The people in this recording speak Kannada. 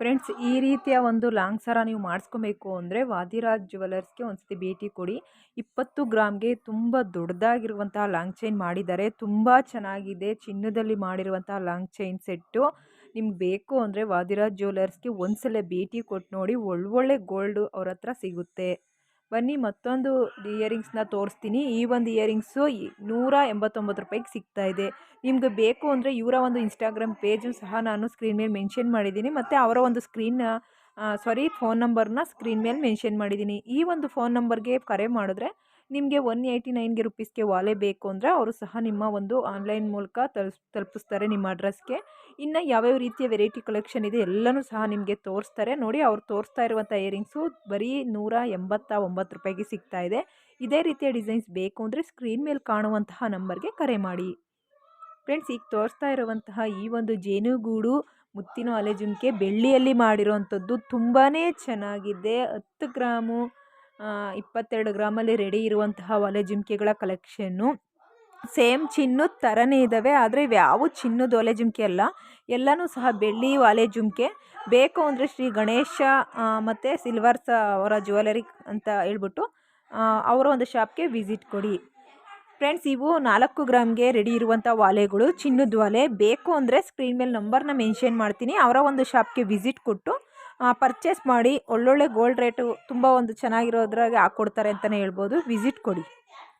ಫ್ರೆಂಡ್ಸ್, ಈ ರೀತಿಯ ಒಂದು ಲಾಂಗ್ ಸರ ನೀವು ಮಾಡಿಸ್ಕೊಬೇಕು ಅಂದರೆ ವಾದಿರಾಜ್ ಜ್ಯುವೆಲರ್ಸ್ಗೆ ಒಂದ್ಸತಿ ಭೇಟಿ ಕೊಡಿ. ಇಪ್ಪತ್ತು ಗ್ರಾಮ್ಗೆ ತುಂಬ ದೊಡ್ಡದಾಗಿರುವಂತಹ ಲಾಂಗ್ ಚೈನ್ ಮಾಡಿದ್ದಾರೆ. ತುಂಬ ಚೆನ್ನಾಗಿದೆ. ಚಿನ್ನದಲ್ಲಿ ಮಾಡಿರುವಂತಹ ಲಾಂಗ್ ಚೈನ್ ಸೆಟ್ಟು. ನಿಮ್ಗೆ ಬೇಕು ಅಂದರೆ ವಾದಿರಾಜ್ ಜ್ಯುವೆಲರ್ಸ್ಗೆ ಒಂದ್ಸಲ ಭೇಟಿ ಕೊಟ್ಟು ನೋಡಿ ಒಳ್ಳೊಳ್ಳೆ ಗೋಲ್ಡು ಅವ್ರ ಹತ್ರ ಸಿಗುತ್ತೆ. ಬನ್ನಿ, ಮತ್ತೊಂದು ಇಯರಿಂಗ್ಸ್ನ ತೋರಿಸ್ತೀನಿ. ಈ ಒಂದು ಇಯರಿಂಗ್ಸು ನೂರ ಎಂಬತ್ತೊಂಬತ್ತು ರೂಪಾಯಿಗೆ ಸಿಗ್ತಾ ಇದೆ. ನಿಮ್ಗೆ ಬೇಕು ಅಂದರೆ ಇವರ ಒಂದು ಇನ್ಸ್ಟಾಗ್ರಾಮ್ ಪೇಜು ಸಹ ನಾನು ಸ್ಕ್ರೀನ್ ಮೇಲೆ ಮೆನ್ಷನ್ ಮಾಡಿದ್ದೀನಿ. ಮತ್ತು ಅವರ ಒಂದು ಸ್ಕ್ರೀನ್ ಸಾರಿ ಫೋನ್ ನಂಬರ್ನ ಸ್ಕ್ರೀನ್ ಮೇಲೆ ಮೆನ್ಷನ್ ಮಾಡಿದ್ದೀನಿ. ಈ ಒಂದು ಫೋನ್ ನಂಬರ್ಗೆ ಕರೆ ಮಾಡಿದ್ರೆ ನಿಮಗೆ ಒನ್ ಏಯ್ಟಿ ನೈನ್ಗೆ ರುಪೀಸ್ಗೆ ವಾಲೆ ಬೇಕು ಅಂದರೆ ಅವರು ಸಹ ನಿಮ್ಮ ಒಂದು ಆನ್ಲೈನ್ ಮೂಲಕ ತಲ್ಸ್, ತಲುಪಿಸ್ತಾರೆ ನಿಮ್ಮ ಅಡ್ರೆಸ್ಗೆ. ಇನ್ನು ಯಾವ್ಯಾವ ರೀತಿಯ ವೆರೈಟಿ ಕಲೆಕ್ಷನ್ ಇದೆ ಎಲ್ಲನೂ ಸಹ ನಿಮಗೆ ತೋರಿಸ್ತಾರೆ. ನೋಡಿ ಅವ್ರು ತೋರಿಸ್ತಾ ಇರುವಂಥ ಇಯರಿಂಗ್ಸು ಬರೀ ನೂರ ಎಂಬತ್ತ ಒಂಬತ್ತು ರೂಪಾಯಿಗೆ ಸಿಗ್ತಾ ಇದೆ. ಇದೇ ರೀತಿಯ ಡಿಸೈನ್ಸ್ ಬೇಕು ಅಂದರೆ ಸ್ಕ್ರೀನ್ ಮೇಲೆ ಕಾಣುವಂತಹ ನಂಬರ್ಗೆ ಕರೆ ಮಾಡಿ. ಫ್ರೆಂಡ್ಸ್, ಈಗ ತೋರಿಸ್ತಾ ಇರುವಂತಹ ಈ ಒಂದು ಜೇನುಗೂಡು, ಮುತ್ತಿನ ಅಲೆ ಬೆಳ್ಳಿಯಲ್ಲಿ ಮಾಡಿರೋವಂಥದ್ದು ತುಂಬಾ ಚೆನ್ನಾಗಿದೆ. ಹತ್ತು ಗ್ರಾಮು ಇಪ್ಪತ್ತೆರಡು ಗ್ರಾಮಲ್ಲಿ ರೆಡಿ ಇರುವಂತಹ ಒಲೆ ಜುಮ್ಕೆಗಳ ಕಲೆಕ್ಷನ್ನು ಸೇಮ್ ಚಿನ್ನದ ಥರನೇ ಇದ್ದಾವೆ ಆದರೆ ಇವ್ಯಾವು ಚಿನ್ನದ ಒಲೆ ಜುಮ್ಕೆ ಅಲ್ಲ. ಎಲ್ಲನೂ ಸಹ ಬೆಳ್ಳಿ ಒಲೆ ಜುಮ್ಕೆ. ಬೇಕು ಅಂದರೆ ಶ್ರೀ ಗಣೇಶ ಮತ್ತು ಸಿಲ್ವರ್ಸ್ ಅವರ ಜ್ಯುವೆಲರಿ ಅಂತ ಹೇಳ್ಬಿಟ್ಟು ಅವರ ಒಂದು ಶಾಪ್ಗೆ ವಿಸಿಟ್ ಕೊಡಿ. ಫ್ರೆಂಡ್ಸ್ ಇವು ನಾಲ್ಕು ಗ್ರಾಮ್ಗೆ ರೆಡಿ ಇರುವಂಥ ಒಲೆಗಳು. ಚಿನ್ನದ ಒಲೆ. ಬೇಕು ಅಂದರೆ ಸ್ಕ್ರೀನ್ ಮೇಲೆ ನಂಬರ್ನ ಮೆನ್ಷನ್ ಮಾಡ್ತೀನಿ. ಅವರ ಒಂದು ಶಾಪ್ಗೆ ವಿಸಿಟ್ ಕೊಟ್ಟು ಪರ್ಚೇಸ್ ಮಾಡಿ ಒಳ್ಳೊಳ್ಳೆ ಗೋಲ್ಡ್ ರೇಟು ತುಂಬ ಒಂದು ಚೆನ್ನಾಗಿರೋದ್ರಾಗೆ ಹಾಕ್ಕೊಡ್ತಾರೆ ಅಂತಲೇ ಹೇಳ್ಬೋದು. ವಿಸಿಟ್ ಕೊಡಿ.